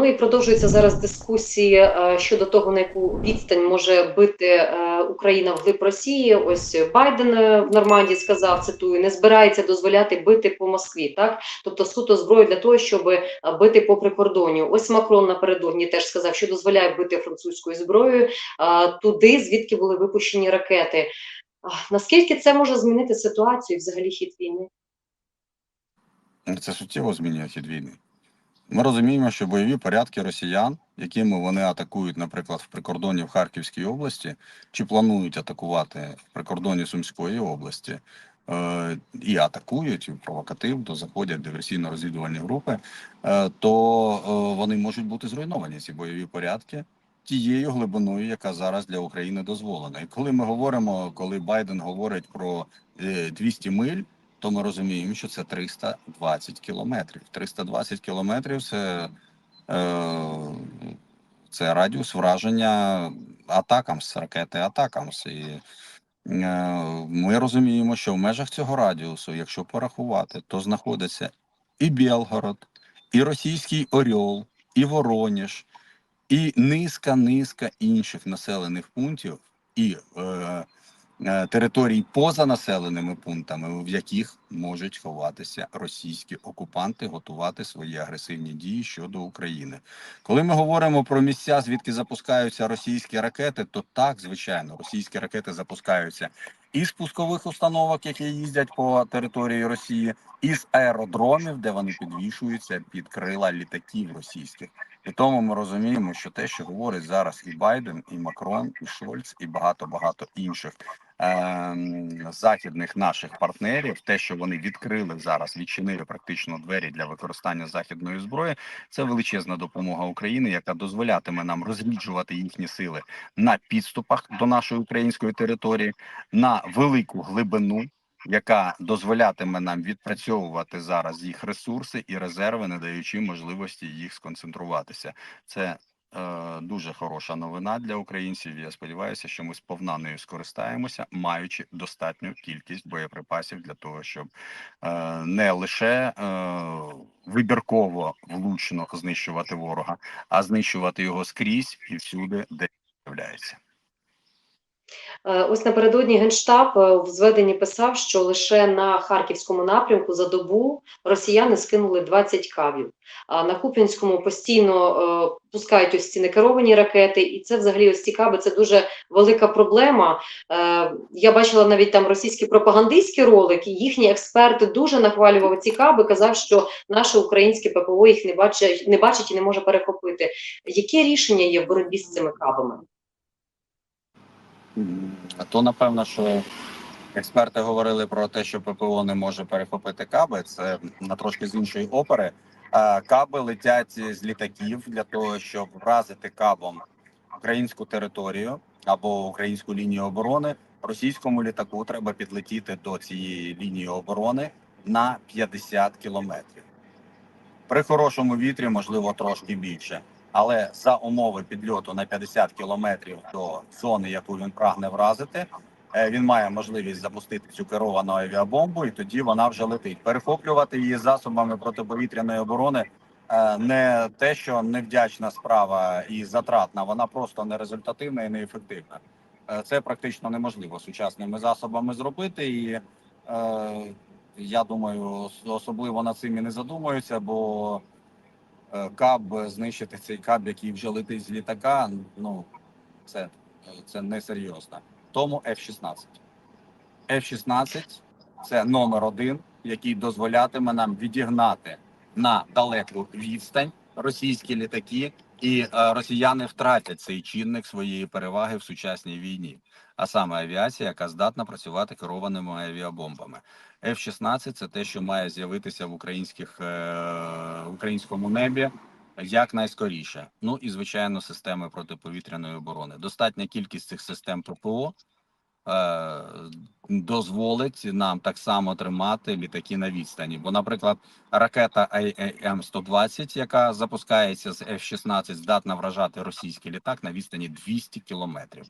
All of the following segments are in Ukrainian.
Ну і продовжується зараз дискусії е, щодо того, на яку відстань може бити е, Україна вглиб Росії. Ось Байден е, в Нормандії сказав, цитую, не збирається дозволяти бити по Москві, так тобто суто зброю для того, щоб бити по прикордонню. Ось Макрон напередодні теж сказав, що дозволяє бити французькою зброєю туди, звідки були випущені ракети. Наскільки це може змінити ситуацію, і взагалі хід війни? Це суттєво змінює хід війни. Ми розуміємо, що бойові порядки росіян, якими вони атакують, наприклад, в прикордоні в Харківській області, чи планують атакувати в прикордоні Сумської області, е, і атакують і провокативно, заходять диверсійно-розвідувальні групи, е, то е, вони можуть бути зруйновані ці бойові порядки тією глибиною, яка зараз для України дозволена. І коли ми говоримо, коли Байден говорить про е, 200 миль то ми розуміємо, що це 320 кілометрів. 320 кілометрів це, е, це радіус враження атакамс, ракети атакамс. І е, ми розуміємо, що в межах цього радіусу, якщо порахувати, то знаходиться і Білгород, і російський Оріол, і Вороніж, і низка-низка інших населених пунктів, і е, територій поза населеними пунктами, в яких можуть ховатися російські окупанти, готувати свої агресивні дії щодо України. Коли ми говоримо про місця, звідки запускаються російські ракети, то так, звичайно, російські ракети запускаються із пускових установок, які їздять по території Росії, із аеродромів, де вони підвішуються під крила літаків російських. І тому ми розуміємо, що те, що говорить зараз і Байден, і Макрон, і Шольц, і багато багато інших ем, західних наших партнерів, те, що вони відкрили зараз, відчинили практично двері для використання західної зброї, це величезна допомога Україні, яка дозволятиме нам розріджувати їхні сили на підступах до нашої української території, на велику глибину. Яка дозволятиме нам відпрацьовувати зараз їх ресурси і резерви, не даючи можливості їх сконцентруватися. Це е, дуже хороша новина для українців. Я сподіваюся, що ми сповна нею скористаємося, маючи достатню кількість боєприпасів для того, щоб е, не лише е, вибірково влучно знищувати ворога, а знищувати його скрізь і всюди, де з'являється. Е, Ось напередодні Генштаб е, в зведенні писав, що лише на харківському напрямку за добу росіяни скинули 20 кабів. А на Куп'янському постійно е, пускають ось ці некеровані ракети, і це взагалі ось ці каби це дуже велика проблема. Я бачила навіть там російські пропагандистські ролики. Їхні експерти дуже нахвалювали ці каби, казав, що наше українське ППО їх не бачить, не бачить і не може перехопити. Яке рішення є в боротьбі з цими кабами? То напевно, що експерти говорили про те, що ППО не може перехопити каби. Це на трошки з іншої опери. Каби летять з літаків для того, щоб вразити кабом українську територію або українську лінію оборони. Російському літаку треба підлетіти до цієї лінії оборони на 50 кілометрів. При хорошому вітрі, можливо, трошки більше. Але за умови підльоту на 50 кілометрів до зони, яку він прагне вразити, е, він має можливість запустити цю керовану авіабомбу, і тоді вона вже летить. Перехоплювати її засобами протиповітряної оборони е, не те, що невдячна справа і затратна, вона просто нерезультативна і неефективна. Е, Це практично неможливо сучасними засобами зробити. І е, я думаю, особливо над цим і не задумуються, бо каб знищити цей каб, який вже летить з літака. Ну це, це несерйозно. Тому F-16. F-16 це номер один, який дозволятиме нам відігнати на далеку відстань російські літаки, і е, росіяни втратять цей чинник своєї переваги в сучасній війні, а саме авіація, яка здатна працювати керованими авіабомбами. F-16 – це те, що має з'явитися в українських е, українському небі якнайскоріше. Ну і звичайно, системи протиповітряної оборони. Достатня кількість цих систем ППО дозволить нам так само тримати літаки на відстані. Бо, наприклад, ракета М120, яка запускається з F-16, здатна вражати російський літак на відстані 200 кілометрів.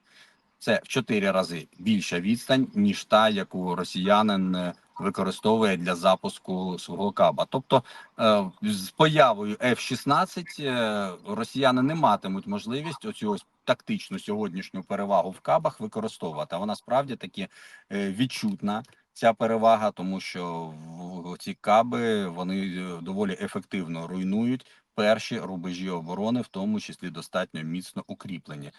Це в чотири рази більша відстань, ніж та, яку росіянин е, використовує для запуску свого каба. Тобто е, з появою F-16 е, росіяни не матимуть можливість оцю ось тактичну сьогоднішню перевагу в кабах використовувати. Вона справді таки е, відчутна. Ця перевага, тому що ці каби вони доволі ефективно руйнують перші рубежі оборони, в тому числі достатньо міцно укріплені.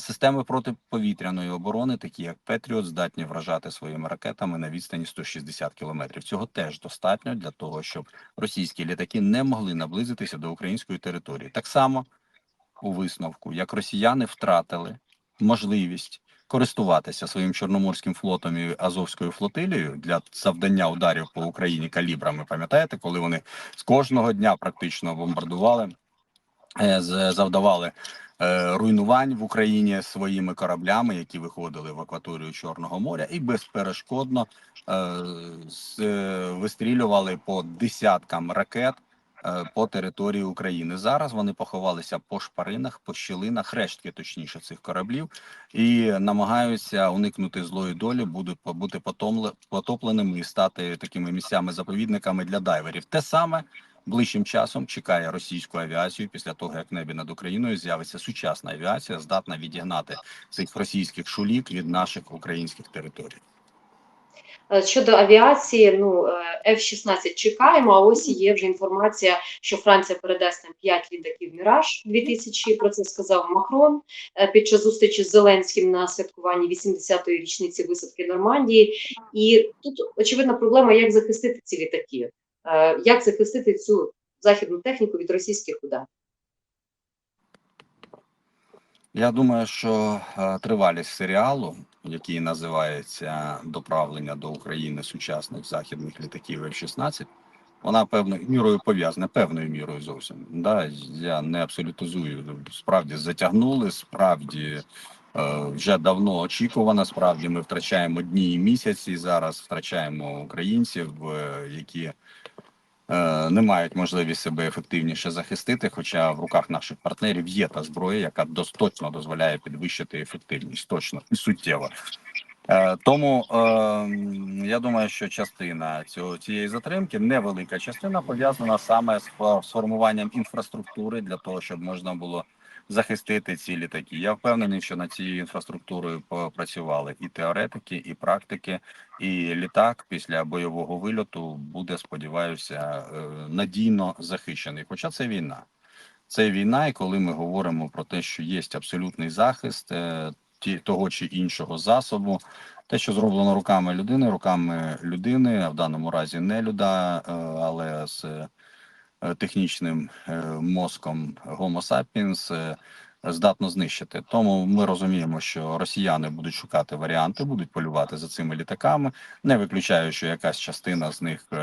Системи протиповітряної оборони, такі як Петріот, здатні вражати своїми ракетами на відстані 160 кілометрів. Цього теж достатньо для того, щоб російські літаки не могли наблизитися до української території. Так само у висновку, як росіяни втратили можливість користуватися своїм чорноморським флотом і Азовською флотилією для завдання ударів по Україні калібрами. Пам'ятаєте, коли вони з кожного дня практично бомбардували, завдавали е, руйнувань в Україні своїми кораблями, які виходили в акваторію Чорного моря, і безперешкодно е, е, вистрілювали по десяткам ракет е, по території України. Зараз вони поховалися по шпаринах, по щілинах, рештки точніше цих кораблів, і намагаються уникнути злої долі, будуть бути потопленими і стати такими місцями заповідниками для дайверів. Те саме ближчим часом чекає російську авіацію після того, як небі над Україною з'явиться сучасна авіація, здатна відігнати цих російських шулік від наших українських територій. Е, Щодо авіації, ну е, F-16 чекаємо. А ось є вже інформація, що Франція передасть нам 5 літаків Міраж 2000, Про це сказав Макрон е, під час зустрічі з Зеленським на святкуванні 80-ї річниці висадки Нормандії. І тут очевидна проблема, як захистити ці літаки, як захистити цю західну техніку від російських ударів. Я думаю, що тривалість серіалу, який називається Доправлення до України сучасних західних літаків F-16, вона певною мірою пов'язана, певною мірою зовсім. Да, я не абсолютизую. Справді затягнули, справді е, вже давно очікувано. Справді ми втрачаємо дні і місяці. Зараз втрачаємо українців, е, які не мають можливість себе ефективніше захистити. Хоча в руках наших партнерів є та зброя, яка достатньо дозволяє підвищити ефективність, точно і суттєво. Е, Тому е, я думаю, що частина цього цієї затримки, невелика частина, пов'язана саме з формуванням інфраструктури для того, щоб можна було захистити ці літаки. Я впевнений, що над цією інфраструктурою попрацювали і теоретики, і практики, і літак після бойового вильоту буде, сподіваюся, е, надійно захищений. Хоча це війна. Це війна, і коли ми говоримо про те, що є абсолютний захист е, ті, того чи іншого засобу, те, що зроблено руками людини, руками людини, а в даному разі не люда, е, але з технічним е, мозком Homo sapiens, е, здатно знищити. Тому ми розуміємо, що росіяни будуть шукати варіанти, будуть полювати за цими літаками. Не виключаю, що якась частина з них е,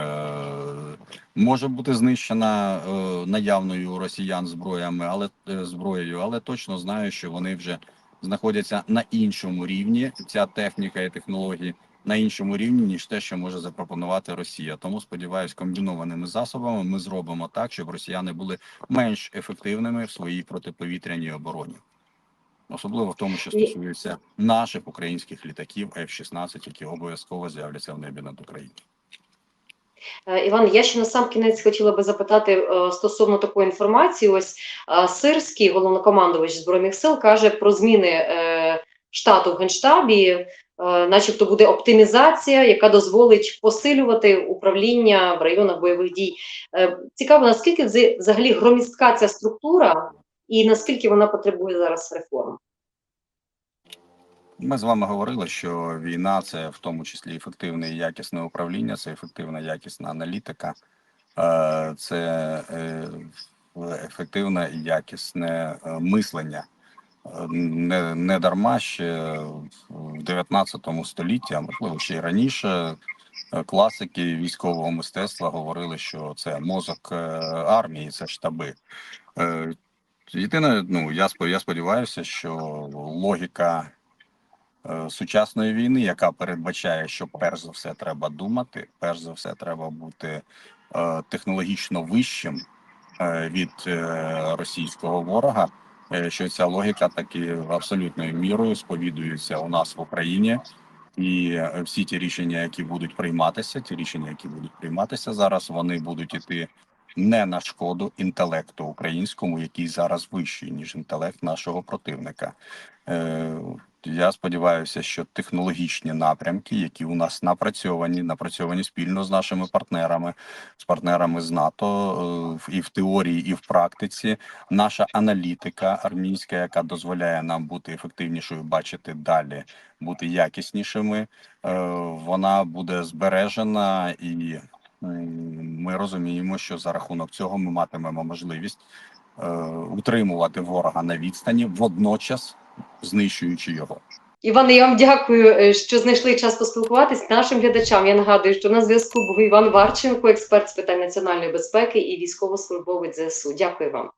може бути знищена е, наявною росіян зброями, але е, зброєю, але точно знаю, що вони вже знаходяться на іншому рівні. Ця техніка і технології на іншому рівні ніж те, що може запропонувати Росія. Тому сподіваюсь, комбінованими засобами ми зробимо так, щоб росіяни були менш ефективними в своїй протиповітряній обороні. Особливо в тому, що стосується наших українських літаків F-16, які обов'язково з'являться в небі над Україною. Е, Іван, я ще на сам кінець хотіла би запитати е, стосовно такої інформації. Ось е, Сирський, головнокомандувач збройних сил, каже про зміни штату в генштабі, начебто буде оптимізація, яка дозволить посилювати управління в районах бойових дій. Е, Цікаво, наскільки взагалі громістка ця структура, і наскільки вона потребує зараз реформ. Ми з вами говорили, що війна це в тому числі ефективне і якісне управління, це ефективна якісна аналітика, е, це е, ефективне і якісне е, мислення. Не, не дарма ще в 19 столітті, а можливо ще й раніше, е, класики військового мистецтва говорили, що це мозок е, армії, це штаби. Е, Єдине, ну я я сподіваюся, що логіка сучасної війни, яка передбачає, що перш за все треба думати, перш за все треба бути технологічно вищим від російського ворога. Е, Що ця логіка таки абсолютною мірою сповідується у нас в Україні, І е, всі ті рішення, які будуть прийматися, ті рішення, які будуть прийматися зараз, вони будуть іти не на шкоду інтелекту українському, який зараз вищий ніж інтелект нашого противника. Е, я сподіваюся, що технологічні напрямки, які у нас напрацьовані, напрацьовані спільно з нашими партнерами, з партнерами з НАТО, е, і в теорії, і в практиці, наша аналітика армійська, яка дозволяє нам бути ефективнішою, бачити далі, бути якіснішими, е, вона буде збережена, і ми розуміємо, що за рахунок цього ми матимемо можливість е, утримувати ворога на відстані, водночас знищуючи його. Іване, я вам дякую, е, що знайшли час поспілкуватись. Нашим глядачам я нагадую, що на зв'язку був Іван Варченко, експерт з питань національної безпеки і військовослужбовець ЗСУ. Дякую вам.